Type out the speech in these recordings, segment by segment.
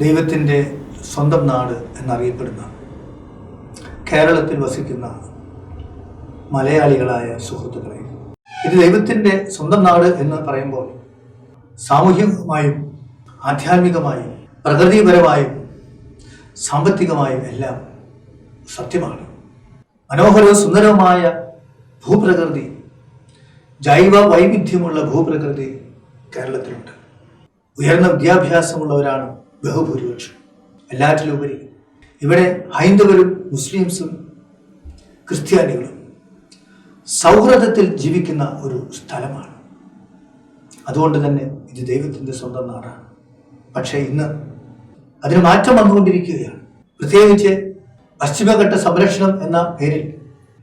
ദൈവത്തിന്റെ സ്വന്തം നാട് എന്നറിയപ്പെടുന്ന കേരളത്തിൽ വസിക്കുന്ന മലയാളികളായ സുഹൃത്തുക്കളെ ഇത് ദൈവത്തിന്റെ സ്വന്തം നാട് എന്ന് പറയുമ്പോൾ സാമൂഹികമായും ആധ്യാത്മികമായും പ്രകൃതിപരമായും സാമ്പത്തികമായും എല്ലാം സത്യമാണ്. മനോഹരവും സുന്ദരവുമായ ഭൂപ്രകൃതി ജൈവ വൈവിധ്യമുള്ള ഭൂപ്രകൃതി കേരളത്തിലുണ്ട്. ഉയർന്ന വിദ്യാഭ്യാസമുള്ളവരാണ് ബഹുഭൂരിപക്ഷം. എല്ലാറ്റിലുപരി ഇവിടെ ഹൈന്ദവരും മുസ്ലിംസും ക്രിസ്ത്യാനികളും സൗഹൃദത്തിൽ ജീവിക്കുന്ന ഒരു സ്ഥലമാണ്. അതുകൊണ്ട് തന്നെ ഇത് ദൈവത്തിന്റെ സ്വന്തം നാടാണ്. പക്ഷേ ഇന്ന് അതിന് മാറ്റം വന്നുകൊണ്ടിരിക്കുകയാണ്. പ്രത്യേകിച്ച് പശ്ചിമഘട്ട സംരക്ഷണം എന്ന പേരിൽ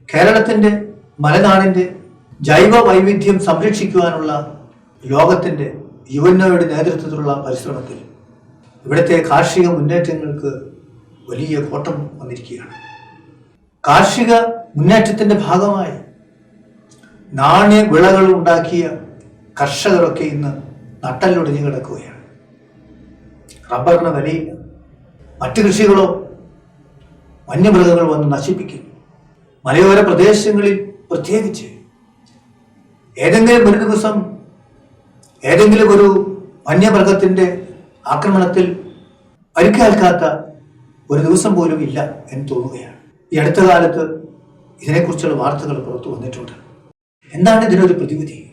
കേരളത്തിന്റെ മലനാടിന്റെ ജൈവ വൈവിധ്യം സംരക്ഷിക്കുവാനുള്ള ലോകത്തിന്റെ യുവനോയുടെ നേതൃത്വത്തിലുള്ള പരിശ്രമത്തിൽ ഇവിടുത്തെ കാർഷിക മുന്നേറ്റങ്ങൾക്ക് വലിയ കോട്ടം വന്നിരിക്കുകയാണ്. കാർഷിക മുന്നേറ്റത്തിന്റെ ഭാഗമായി നാണ്യ വിളകൾ ഉണ്ടാക്കിയ കർഷകരൊക്കെ ഇന്ന് നട്ടല്ലൊടിഞ്ഞു കിടക്കുകയാണ്. റബ്ബറിന് വിലയില്ല. മറ്റ് കൃഷികളോ വന്യമൃഗങ്ങൾ വന്ന് നശിപ്പിക്കും മലയോര പ്രദേശങ്ങളിൽ പ്രത്യേകിച്ച് ഏതെങ്കിലും ഒരു ദിവസം ഏതെങ്കിലും ഒരു വന്യമൃഗത്തിന്റെ ആക്രമണത്തിൽ പരിക്കേൽക്കാത്ത ഒരു ദിവസം പോലും ഇല്ല എന്ന് തോന്നുകയാണ്. ഈ അടുത്ത കാലത്ത് ഇതിനെക്കുറിച്ചുള്ള വാർത്തകൾ പുറത്തു വന്നിട്ടുണ്ട്. എന്താണ് ഇതിനൊരു പ്രതിവിധി?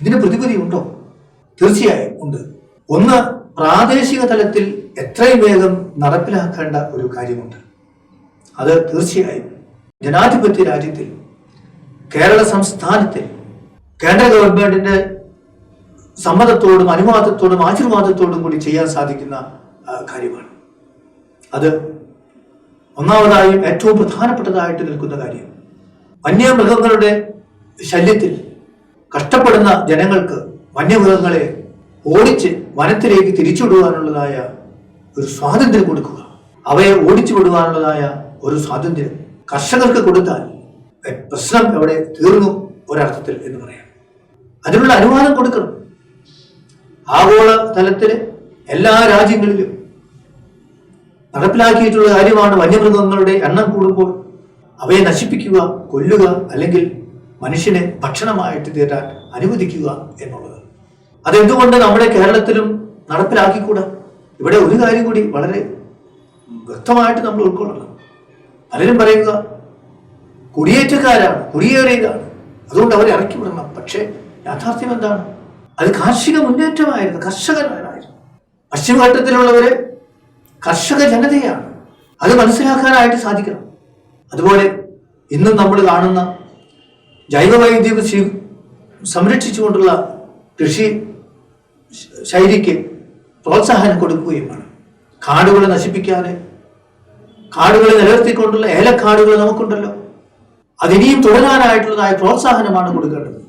ഇതിന് പ്രതിവിധി ഉണ്ടോ? തീർച്ചയായും ഉണ്ട്. ഒന്ന് പ്രാദേശിക തലത്തിൽ എത്രയും വേഗം നടപ്പിലാക്കേണ്ട ഒരു കാര്യമുണ്ട്. അത് തീർച്ചയായും ജനാധിപത്യ രാജ്യത്തിൽ കേരള സംസ്ഥാനത്തിൽ കേന്ദ്ര ഗവൺമെന്റിന്റെ സമ്മതത്തോടും അനുവാദത്തോടും ആശീർവാദത്തോടും കൂടി ചെയ്യാൻ സാധിക്കുന്ന കാര്യമാണ്. അത് ഒന്നാമതായും ഏറ്റവും പ്രധാനപ്പെട്ടതായിട്ട് നിൽക്കുന്ന കാര്യം. വന്യമൃഗങ്ങളുടെ ശല്യത്തിൽ കഷ്ടപ്പെടുന്ന ജനങ്ങൾക്ക് വന്യമൃഗങ്ങളെ ഓടിച്ച് വനത്തിലേക്ക് തിരിച്ചുവിടുവാനുള്ളതായ ഒരു സ്വാതന്ത്ര്യം കൊടുക്കുക. അവയെ ഓടിച്ചു വിടുവാനുള്ളതായ ഒരു സ്വാതന്ത്ര്യം കർഷകർക്ക് കൊടുത്താൽ പ്രശ്നം എവിടെ തീർന്നു ഒരർത്ഥത്തിൽ എന്ന് പറയാം. അതിനുള്ള അനുവാദം കൊടുക്കണം. ആഗോള തലത്തിൽ എല്ലാ രാജ്യങ്ങളിലും നടപ്പിലാക്കിയിട്ടുള്ള കാര്യമാണ് വന്യമൃഗങ്ങളുടെ എണ്ണം കൂടുമ്പോൾ അവയെ നശിപ്പിക്കുക കൊല്ലുക അല്ലെങ്കിൽ മനുഷ്യനെ ഭക്ഷണമായിട്ട് തീരാൻ അനുവദിക്കുക എന്നുള്ളത്. അതെന്തുകൊണ്ട് നമ്മുടെ കേരളത്തിലും നടപ്പിലാക്കിക്കൂടാ? ഇവിടെ ഒരു കാര്യം കൂടി വളരെ വ്യക്തമായിട്ട് നമ്മൾ ഉൾക്കൊള്ളണം. പലരും പറയുക കുടിയേറ്റക്കാരാണ് കുടിയേറിയതാണ്. അതുകൊണ്ട് അവരെ ഇറക്കി വിടണം. പക്ഷേ യാഥാർത്ഥ്യം എന്താണ്? അത് കാർഷിക മുന്നേറ്റമായിരുന്നു കർഷകരായിരുന്നു പശ്ചിമഘട്ടത്തിലുള്ളവര് കർഷക ജനതയാണ്. അത് മനസ്സിലാക്കാനായിട്ട് സാധിക്കണം. അതുപോലെ ഇന്നും നമ്മൾ കാണുന്ന ജൈവവൈദ്യം സംരക്ഷിച്ചുകൊണ്ടുള്ള കൃഷി ശൈലിക്ക് പ്രോത്സാഹനം കൊടുക്കുകയും വേണം കാടുകളെ നശിപ്പിക്കാതെ കാടുകളെ നിലനിർത്തിക്കൊണ്ടുള്ള ഏലക്കാടുകൾ നമുക്കുണ്ടല്ലോ. അതിനിയും തുടരാനായിട്ടുള്ളതായ പ്രോത്സാഹനമാണ് കൊടുക്കേണ്ടത്.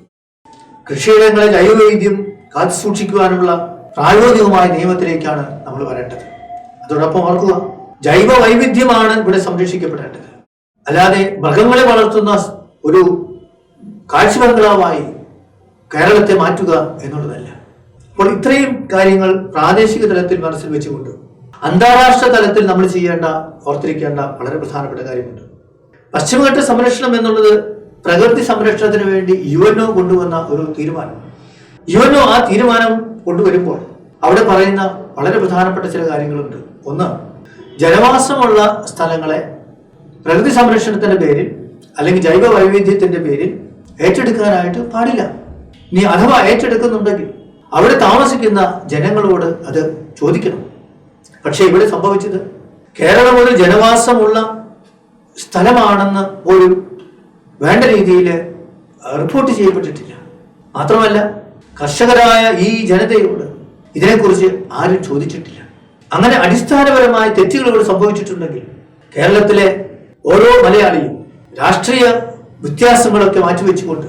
കൃഷിയിടങ്ങളെ ജൈവവൈദ്യം കാത്തു സൂക്ഷിക്കുവാനുള്ള പ്രായോഗികമായ നിയമത്തിലേക്കാണ് നമ്മൾ വരേണ്ടത്. അതോടൊപ്പം ഓർക്കുക ജൈവ വൈവിധ്യമാണ് ഇവിടെ സംരക്ഷിക്കപ്പെടേണ്ടത്. അല്ലാതെ മൃഗങ്ങളെ വളർത്തുന്ന ഒരു കാഴ്ചബംഗ്ലാവായി കേരളത്തെ മാറ്റുക എന്നുള്ളതല്ല. അപ്പോൾ ഇത്രയും കാര്യങ്ങൾ പ്രാദേശിക തലത്തിൽ മനസ്സിൽ വെച്ചുകൊണ്ട് അന്താരാഷ്ട്ര തലത്തിൽ നമ്മൾ ചെയ്യേണ്ട ഓർത്തിരിക്കേണ്ട വളരെ പ്രധാനപ്പെട്ട കാര്യമുണ്ട്. പശ്ചിമഘട്ട സംരക്ഷണം എന്നുള്ളത് പ്രകൃതി സംരക്ഷണത്തിന് വേണ്ടി യു എൻ ഒ കൊണ്ടുവന്ന ഒരു തീരുമാനം. യു എൻ ഒ ആ തീരുമാനം കൊണ്ടുവരുമ്പോൾ അവിടെ പറയുന്ന വളരെ പ്രധാനപ്പെട്ട ചില കാര്യങ്ങളുണ്ട്. ഒന്ന് ജനവാസമുള്ള സ്ഥലങ്ങളെ പ്രകൃതി സംരക്ഷണത്തിന്റെ പേരിൽ അല്ലെങ്കിൽ ജൈവ വൈവിധ്യത്തിന്റെ പേരിൽ ഏറ്റെടുക്കാനായിട്ട് പാടില്ല. നീ അഥവാ ഏറ്റെടുക്കുന്നുണ്ടെങ്കിൽ അവിടെ താമസിക്കുന്ന ജനങ്ങളോട് അത് ചോദിക്കണം. പക്ഷെ ഇവിടെ സംഭവിച്ചത് കേരളം ഒരു ജനവാസമുള്ള സ്ഥലമാണെന്ന് പോലും വേണ്ട രീതിയിൽ റിപ്പോർട്ട് ചെയ്യപ്പെട്ടിട്ടില്ല. മാത്രമല്ല കർഷകരായ ഈ ജനതയോട് ഇതിനെക്കുറിച്ച് ആരും ചോദിച്ചിട്ടില്ല. അങ്ങനെ അടിസ്ഥാനപരമായ തെറ്റുകൾ ഇവിടെ സംഭവിച്ചിട്ടുണ്ടെങ്കിൽ കേരളത്തിലെ ഓരോ മലയാളിയും രാഷ്ട്രീയ വ്യത്യാസങ്ങളൊക്കെ മാറ്റിവെച്ചുകൊണ്ട്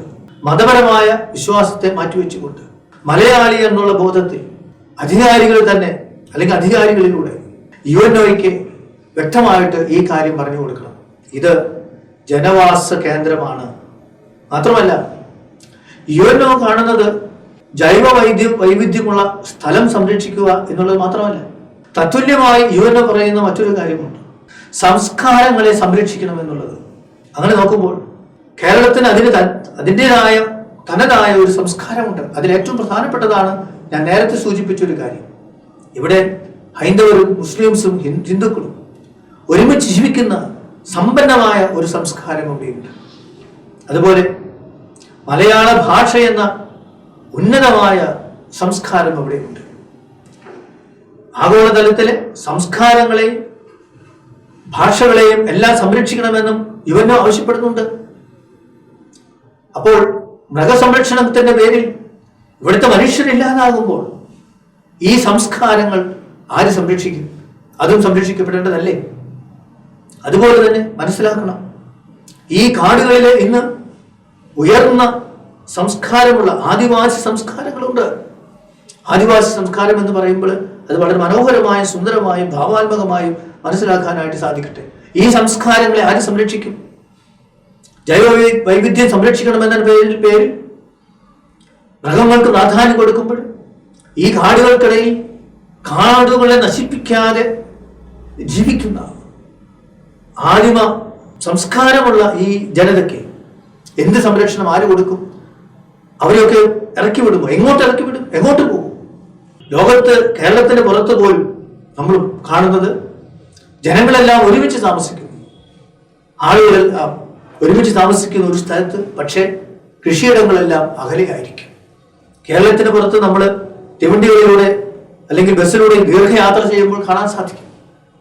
മതപരമായ വിശ്വാസത്തെ മാറ്റിവെച്ചുകൊണ്ട് മലയാളി എന്നുള്ള ബോധത്തിൽ അധികാരികൾ തന്നെ അല്ലെങ്കിൽ അധികാരികളിലൂടെ യു എൻ ഒയ്ക്ക് വ്യക്തമായിട്ട് ഈ കാര്യം പറഞ്ഞു കൊടുക്കണം. ഇത് ജനവാസ കേന്ദ്രമാണ്. മാത്രമല്ല യു എൻ ഒ കാണുന്നത് ജൈവ വൈദ്യ വൈവിധ്യമുള്ള സ്ഥലം സംരക്ഷിക്കുക എന്നുള്ളത് മാത്രമല്ല തത്തുല്യമായി യു എൻ പറയുന്ന മറ്റൊരു കാര്യമുണ്ട്. സംസ്കാരങ്ങളെ സംരക്ഷിക്കണം എന്നുള്ളത്. അങ്ങനെ നോക്കുമ്പോൾ കേരളത്തിന് അതിന് അതിന്റെതായ തനതായ ഒരു സംസ്കാരമുണ്ട്. അതിൽ ഏറ്റവും പ്രധാനപ്പെട്ടതാണ് ഞാൻ നേരത്തെ സൂചിപ്പിച്ച ഒരു കാര്യം. ഇവിടെ ഹൈന്ദവരും മുസ്ലിംസും ഹിന്ദുക്കളും ഒരുമിച്ച് ജീവിക്കുന്ന സമ്പന്നമായ ഒരു സംസ്കാരം കൂടിയുണ്ട് അതുപോലെ മലയാള ഭാഷ എന്ന ഉന്നതമായ സംസ്കാരം അവിടെയുണ്ട്. ആഗോളതലത്തിലെ സംസ്കാരങ്ങളെയും ഭാഷകളെയും എല്ലാം സംരക്ഷിക്കണമെന്നും യുവനോ ആവശ്യപ്പെടുന്നുണ്ട്. അപ്പോൾ മൃഗസംരക്ഷണത്തിന്റെ പേരിൽ ഇവിടുത്തെ മനുഷ്യരില്ലാതാകുമ്പോൾ ഈ സംസ്കാരങ്ങൾ ആര് സംരക്ഷിക്കും? അതും സംരക്ഷിക്കപ്പെടേണ്ടതല്ലേ? അതുപോലെ തന്നെ മനസ്സിലാക്കണം. ഈ കാടുകളിലെ ഇന്ന് ഉയർന്ന സംസ്കാരമുള്ള ആദിവാസി സംസ്കാരങ്ങളുണ്ട്. ആദിവാസി സംസ്കാരം എന്ന് പറയുമ്പോൾ അത് വളരെ മനോഹരമായും സുന്ദരമായും ഭാവാത്മകമായും മനസ്സിലാക്കാനായിട്ട് സാധിക്കട്ടെ. ഈ സംസ്കാരങ്ങളെ ആര് സംരക്ഷിക്കും? ജൈവ വൈവിധ്യം സംരക്ഷിക്കണമെന്ന പേരിൽ പേര്. മൃഗങ്ങൾക്ക് പ്രാധാന്യം കൊടുക്കുമ്പോൾ ഈ കാടുകൾക്കിടയിൽ കാടുകളെ നശിപ്പിക്കാതെ ജീവിക്കുന്ന ആദിമ സംസ്കാരമുള്ള ഈ ജനതയ്ക്ക് എന്ത് സംരക്ഷണം ആര് കൊടുക്കും? അവരെയൊക്കെ ഇറക്കി വിടുമോ? എങ്ങോട്ട് ഇറക്കി വിടും? എങ്ങോട്ട് പോകും? ലോകത്ത് കേരളത്തിന് പുറത്ത് പോലും നമ്മൾ കാണുന്നത് ജനങ്ങളെല്ലാം ഒരുമിച്ച് താമസിക്കുന്നു. ആളുകൾ ഒരുമിച്ച് താമസിക്കുന്ന ഒരു സ്ഥലത്ത് പക്ഷേ കൃഷിയിടങ്ങളെല്ലാം അകലെയായിരിക്കും. കേരളത്തിന് പുറത്ത് നമ്മൾ തീവണ്ടികളിലൂടെ അല്ലെങ്കിൽ ബസ്സിലൂടെ ദീർഘയാത്ര ചെയ്യുമ്പോൾ കാണാൻ സാധിക്കും.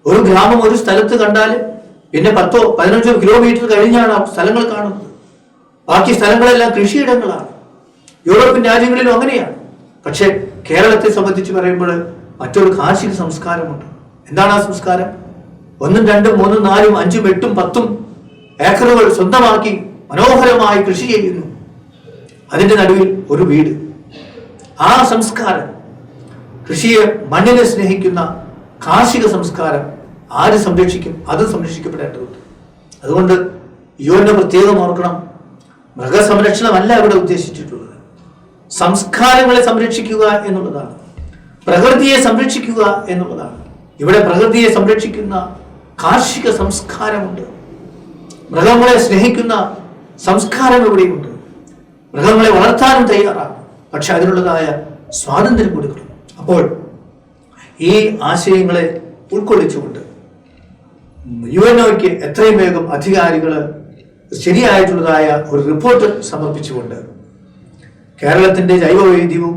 ഒരു ഗ്രാമം ഒരു സ്ഥലത്ത് കണ്ടാൽ പിന്നെ പത്തോ പതിനഞ്ചോ കിലോമീറ്റർ കഴിഞ്ഞാണ് ആ സ്ഥലങ്ങൾ കാണുന്നത്. ബാക്കി സ്ഥലങ്ങളെല്ലാം കൃഷിയിടങ്ങളാണ്. യൂറോപ്യൻ രാജ്യങ്ങളിലും അങ്ങനെയാണ്. പക്ഷേ കേരളത്തെ സംബന്ധിച്ച് പറയുമ്പോൾ മറ്റൊരു കാർഷിക സംസ്കാരമുണ്ട്. എന്താണ് ആ സംസ്കാരം? ഒന്നും രണ്ടും മൂന്നും നാലും അഞ്ചും എട്ടും പത്തും ഏക്കറുകൾ സ്വന്തമാക്കി മനോഹരമായി കൃഷി ചെയ്യുന്നു. അതിന്റെ നടുവിൽ ഒരു വീട്. ആ സംസ്കാരം കൃഷിയെ മണ്ണിനെ സ്നേഹിക്കുന്ന കാർഷിക സംസ്കാരം ആര് സംരക്ഷിക്കും? അത് സംരക്ഷിക്കപ്പെടേണ്ടതുണ്ട്. അതുകൊണ്ട് യുവനെ പ്രത്യേകം ഓർക്കണം. മൃഗസംരക്ഷണമല്ല ഇവിടെ ഉദ്ദേശിച്ചിട്ടുള്ളത്. സംസ്കാരങ്ങളെ സംരക്ഷിക്കുക എന്നുള്ളതാണ്. പ്രകൃതിയെ സംരക്ഷിക്കുക എന്നുള്ളതാണ്. ഇവിടെ പ്രകൃതിയെ സംരക്ഷിക്കുന്ന കാർഷിക സംസ്കാരമുണ്ട്. മൃഗങ്ങളെ സ്നേഹിക്കുന്ന സംസ്കാരം ഇവിടെയുണ്ട്. മൃഗങ്ങളെ വളർത്താനും തയ്യാറാണ്. പക്ഷെ അതിനുള്ളതായ സ്വാതന്ത്ര്യം കൊടുക്കണം. അപ്പോൾ ഈ ആശയങ്ങളെ ഉൾക്കൊള്ളിച്ചുകൊണ്ട് യു എൻ ഒക്ക് എത്രയും വേഗം അധികാരികൾ ശരിയായിട്ടുള്ളതായ ഒരു റിപ്പോർട്ട് സമർപ്പിച്ചുകൊണ്ട് കേരളത്തിന്റെ ജൈവവൈവിധ്യവും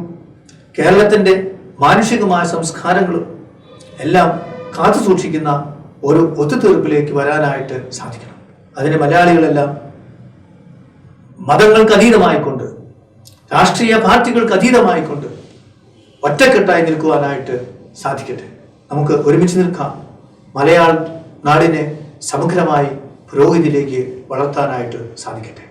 കേരളത്തിന്റെ മാനുഷികമായ സംസ്കാരങ്ങളും എല്ലാം കാത്തു സൂക്ഷിക്കുന്ന ഒരു ഒത്തുതീർപ്പിലേക്ക് വരാനായിട്ട് സാധിക്കണം. അതിന് മലയാളികളെല്ലാം മതങ്ങൾക്ക് അതീതമായിക്കൊണ്ട് രാഷ്ട്രീയ പാർട്ടികൾക്ക് അതീതമായിക്കൊണ്ട് ഒറ്റക്കെട്ടായി നിൽക്കുവാനായിട്ട് സാധിക്കട്ടെ. നമുക്ക് ഒരുമിച്ച് നിൽക്കാം. മലയാള നാടിനെ സമഗ്രമായി പുരോഗതിയിലേക്ക് വളർത്താനായിട്ട് സാധിക്കട്ടെ.